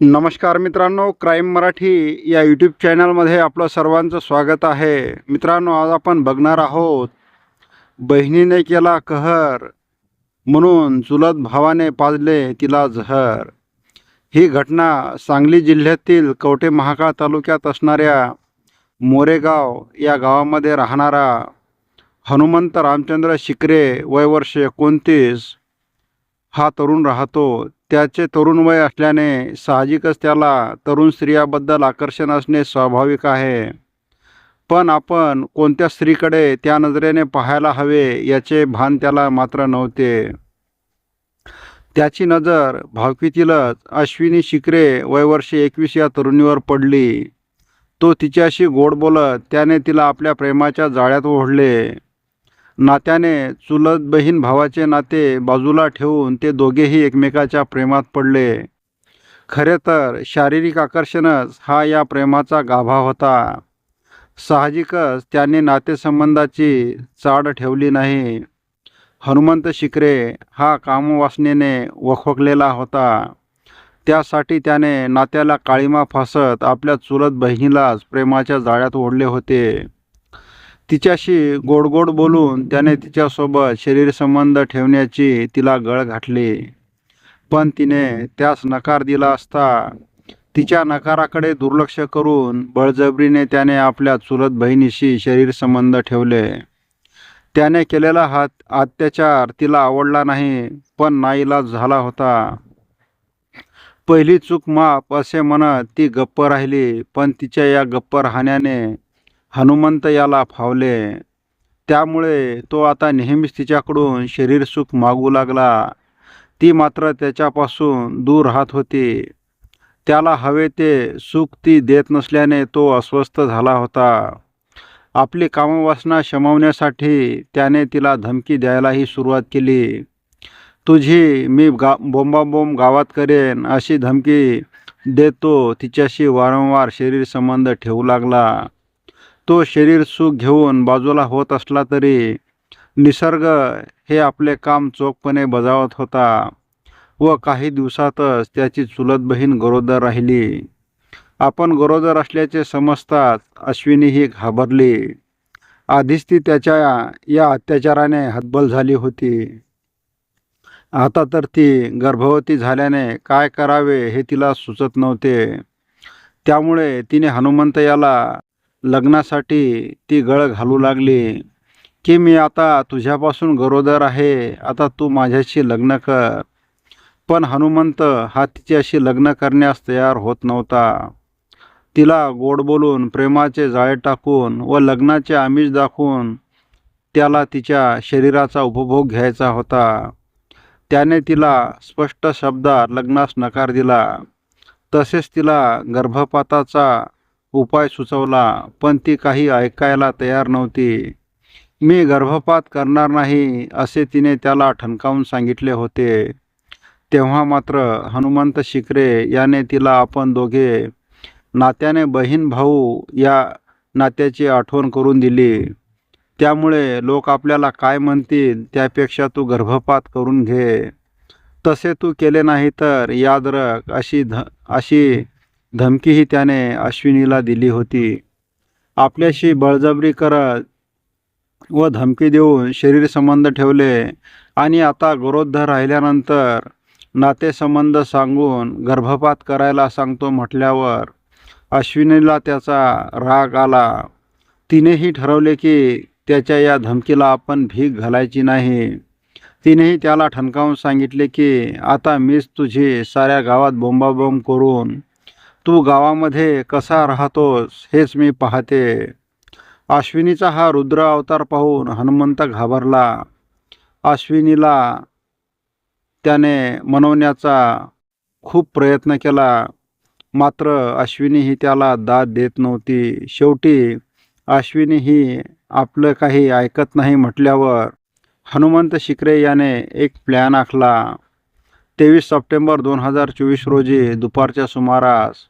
नमस्कार मित्रांनो क्राईम मराठी या यूट्यूब चॅनलमध्ये आपलं सर्वांचं स्वागत आहे. मित्रांनो आज आपण बघणार आहोत बहिणीने केला कहर म्हणून चुलत भावाने पाजले तिला जहर ही घटना सांगली जिल्ह्यातील कवटे महाकाळ तालुक्यात असणाऱ्या मोरेगाव या गावामध्ये राहणारा हनुमंत रामचंद्र शिकरे वय वर्ष एकोणतीस हा तरुण राहतो. त्याचे तरुण वय असल्याने साहजिकच त्याला तरुण स्त्रियाबद्दल आकर्षण असणे स्वाभाविक आहे. पण आपण कोणत्या स्त्रीकडे त्या नजरेने पाहायला हवे याचे भान त्याला मात्र नव्हते. त्याची नजर भावकीतीलच अश्विनी शिकरे वयवर्षी एकवीस या तरुणीवर पडली. तो तिच्याशी गोड बोलत त्याने तिला आपल्या प्रेमाच्या जाळ्यात ओढले. नात्याने चुलत बहीण भावाचे नाते बाजूला ठेवून ते दोघेही एकमेकाच्या प्रेमात पडले. खरे तर शारीरिक आकर्षणच हा या प्रेमाचा गाभा होता. साहजिकच त्याने नातेसंबंधाची चाड ठेवली नाही. हनुमंत शिकरे हा कामवासनेने वखवकलेला होता. त्यासाठी त्याने नात्याला काळीमा फासत आपल्या चुलत बहिणीलाच प्रेमाच्या जाळ्यात ओढले होते. तिच्याशी गोड गोड बोलून त्याने तिच्यासोबत शरीरसंबंध ठेवण्याची तिला गळ घातली. पण तिने त्यास नकार दिला असता तिच्या नकाराकडे दुर्लक्ष करून बळजबरीने त्याने आपल्या चुलत बहिणीशी शरीरसंबंध ठेवले. त्याने केलेला हात अत्याचार तिला आवडला नाही पण नाईलाज झाला होता. पहिली चूक माप असे म्हणत ती गप्प राहिली पण तिच्या या गप्प राहण्याने हनुमंत याला फावले. त्यामुळे तो आता नेहमीच तिच्याकडून शरीरसुख मागू लागला. ती मात्र त्याच्यापासून दूर राहत होती. त्याला हवे ते सुख ती देत नसल्याने तो अस्वस्थ झाला होता. आपली कामवासना शमवण्यासाठी त्याने तिला धमकी द्यायलाही सुरुवात केली. तुझी मी गा बोंबाबोंब गावात करेन अशी धमकी देतो तिच्याशी वारंवार शरीरसंबंध ठेवू लागला. तो शरीर सुख घेऊन बाजूला होत असला तरी निसर्ग हे आपले काम चोखपणे बजावत होता व काही दिवसातच त्याची चुलत बहीण गरोदर राहिली. आपण गरोदर असल्याचे समजताच अश्विनी ही घाबरली. आधीच ती त्याच्या या अत्याचाराने हतबल झाली होती. आता तर ती गर्भवती झाल्याने काय करावे हे तिला सुचत नव्हते. त्यामुळे तिने हनुमंत याला लग्नासाठी ती गळ घालू लागली. की मी आता तुझ्यापासून गरोदर आहे आता तू माझ्याशी लग्न कर. पण हनुमंत हा तिच्याशी लग्न करण्यास तयार होत नव्हता. तिला गोड बोलून प्रेमाचे जाळे टाकून व लग्नाचे आमिष दाखवून त्याला तिच्या शरीराचा उपभोग घ्यायचा होता. त्याने तिला स्पष्ट शब्दात लग्नास नकार दिला. तसेच तिला गर्भपाताचा उपाय सुचवला पण ती काही ऐकायला तयार नव्हती. मी गर्भपात करणार नाही असे तिने त्याला ठणकावून सांगितले होते. तेव्हा मात्र हनुमंत शिकरे याने तिला आपण दोघे नात्याने बहीण भाऊ या नात्याची आठवण करून दिली. त्यामुळे लोक आपल्याला काय म्हणतील त्यापेक्षा तू गर्भपात करून घे. तसे तू केले नाही तर याद रख अशी ध अशी धमकीही त्याने अश्विनीला दिली होती. आपल्याशी बळजबरी करत व धमकी देऊन शरीरसंबंध ठेवले आणि आता गरोद्ध राहिल्यानंतर नातेसंबंध सांगून गर्भपात करायला सांगतो म्हटल्यावर अश्विनीला त्याचा राग आला. तिनेही ठरवले की त्याच्या या धमकीला आपण भीक घालायची नाही. तिनेही त्याला ठणकावून सांगितले की आता मीच तुझी साऱ्या गावात बोंबाबोंब करून तू गावामध्ये कसा राहतोस हेच मी पाहते. अश्विनीचा हा रुद्र अवतार पाहून हनुमंत घाबरला. अश्विनीला त्याने मनवण्याचा खूप प्रयत्न केला. मात्र अश्विनी ही त्याला दाद देत नव्हती. शेवटी अश्विनी ही आपलं काही ऐकत नाही म्हटल्यावर हनुमंत शिकरे याने एक प्लॅन आखला. तेवीस सप्टेंबर दोन हजार चोवीस रोजी दुपारच्या सुमारास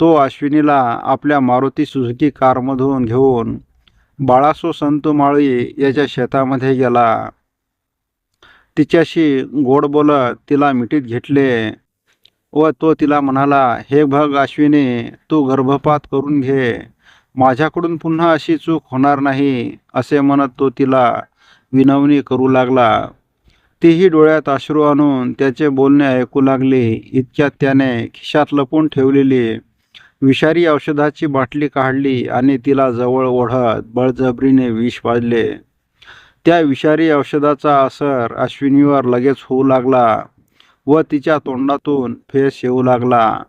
तो अश्विनीला आपल्या मारुती सुझुकी कारमधून घेऊन बाळासो संतू माळी याच्या शेतामध्ये गेला. तिच्याशी गोड बोलत तिला मिठीत घेतले व तो तिला म्हणाला हे भग अश्विनी तू गर्भपात करून घे. माझ्याकडून पुन्हा अशी चूक होणार नाही असे म्हणत तो तिला विनवणी करू लागला. तीही डोळ्यात अश्रू आणून त्याचे बोलणे ऐकू लागली. इतक्यात त्याने खिशात लपून ठेवलेली विषारी औषधाची बाटली काढली आणि तिला जवळ ओढत बळजबरीने विष पाजले. त्या विषारी औषधाचा असर अश्विनीवर लगेच होऊ लागला व तिच्या तोंडातून फेस येऊ लागला.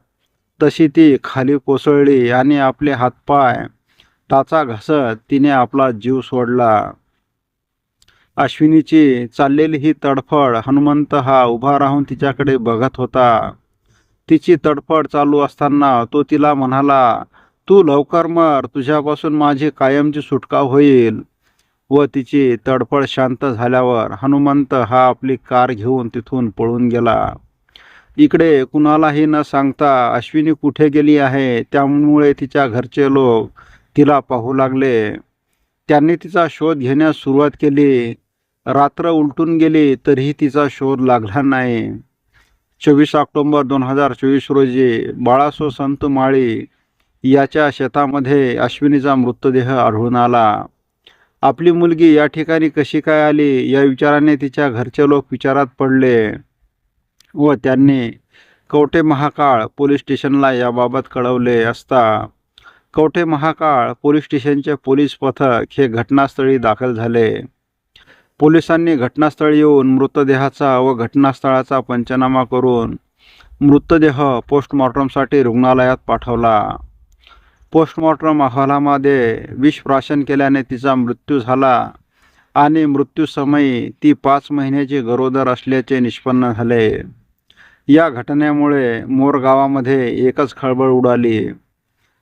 तशी ती खाली कोसळली आणि आपले हातपाय टाचा घसत तिने आपला जीव सोडला. अश्विनीची चाललेली ही तडफड हनुमंत हा उभा राहून तिच्याकडे बघत होता. तिची तडफड चालू असताना तो तिला म्हणाला तू लवकर मर तुझ्यापासून माझी कायमची सुटका होईल. व तिची तडफड शांत झाल्यावर हनुमंत हा आपली कार घेऊन तिथून पळून गेला. इकडे कुणालाही न सांगता अश्विनी कुठे गेली आहे त्यामुळे तिच्या घरचे लोक तिला पाहू लागले. त्यांनी तिचा शोध घेण्यास सुरुवात केली. रात्र उलटून गेली तरीही तिचा शोध लागला नाही. चोवीस ऑक्टोंबर दोन हजार चोवीस रोजी बाळासो संत माळी याच्या शेतामध्ये अश्विनीचा मृतदेह आढळून आला. आपली मुलगी या ठिकाणी कशी काय आली या विचाराने तिच्या घरचे लोक विचारात पडले व त्यांनी कवठे महाकाळ पोलीस स्टेशनला याबाबत कळवले असता कवठे महाकाळ पोलीस स्टेशनचे पोलीस पथक हे घटनास्थळी दाखल झाले. पोलिसांनी घटनास्थळी येऊन मृतदेहाचा व घटनास्थळाचा पंचनामा करून मृतदेह पोस्टमॉर्टमसाठी रुग्णालयात पाठवला. पोस्टमॉर्टम अहवालामध्ये विषप्राशन केल्याने तिचा मृत्यू झाला आणि मृत्यूसमयी ती पाच महिन्याची गरोदर असल्याचे निष्पन्न झाले. या घटनेमुळे मोर गावामध्ये एकच खळबळ उडाली.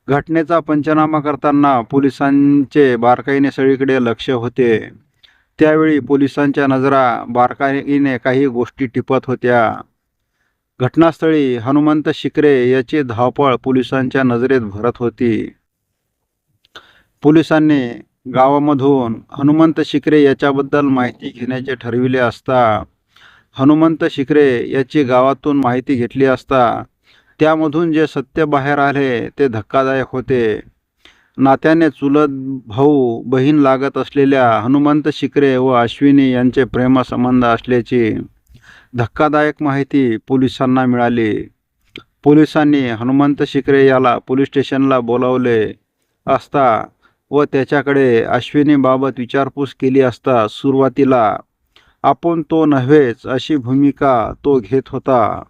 घटनेचा पंचनामा करताना पोलिसांचे बारकाईने सगळीकडे लक्ष होते. त्यावेळी पोलिसांच्या नजरा बारकाईने काही गोष्टी टिपत होत्या. घटनास्थळी हनुमंत शिकरे याची धावपळ पोलिसांच्या नजरेत भरत होती. पोलिसांनी गावामधून हनुमंत शिकरे याच्याबद्दल माहिती घेण्याचे ठरविले असता हनुमंत शिकरे याची गावातून माहिती घेतली असता त्यामधून जे सत्य बाहेर आले ते धक्कादायक होते. नात्याने चुलत भाऊ बहीण लागत असलेल्या हनुमंत शिकरे व अश्विनी यांचे प्रेमसंबंध असल्याची धक्कादायक माहिती पोलिसांना मिळाली. पोलिसांनी हनुमंत शिकरे याला पोलीस स्टेशनला बोलावले असता व त्याच्याकडे अश्विनीबाबत विचारपूस केली असता सुरुवातीला आपण तो नव्हेच अशी भूमिका तो घेत होता.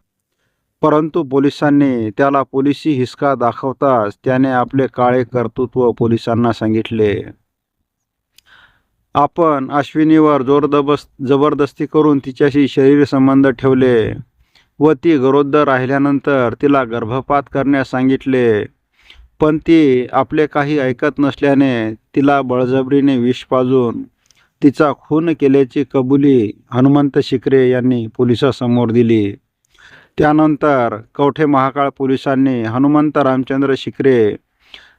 परंतु पोलिसांनी त्याला पोलिसी हिसका दाखवताच त्याने आपले काळे कर्तृत्व पोलिसांना सांगितले. आपण अश्विनीवर जोरदबस जबरदस्ती करून तिच्याशी शरीर संबंध ठेवले व ती गरोदर राहिल्यानंतर तिला गर्भपात करण्यास सांगितले. पण ती आपले काही ऐकत नसल्याने तिला बळजबरीने विष पाजून तिचा खून केल्याची कबुली हनुमंत शिकरे यांनी पोलिसासमोर दिली. त्यानंतर कवठे महाकाळ पोलिसांनी हनुमंत रामचंद्र शिकरे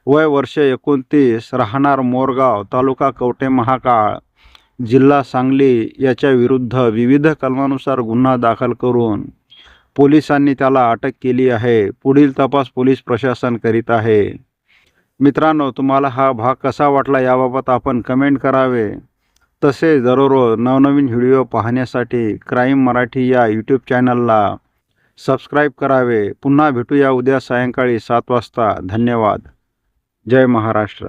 वय वर्ष एकोणतीस राहणार मोरगाव तालुका कवठे महाकाळ जिल्हा सांगली याच्या विरुद्ध विविध कलमानुसार गुन्हा दाखल करून पोलिसांनी त्याला अटक केली आहे. पुढील तपास पोलीस प्रशासन करीत आहे. मित्रांनो तुम्हाला हा भाग कसा वाटला याबाबत आपण कमेंट करावे. तसेच दररोज नवनवीन व्हिडिओ पाहण्यासाठी क्राईम मराठी या यूट्यूब चॅनलला सबस्क्राईब करावे. पुन्हा भेटूया उद्या सायंकाळी सात वाजता. धन्यवाद. जय महाराष्ट्र.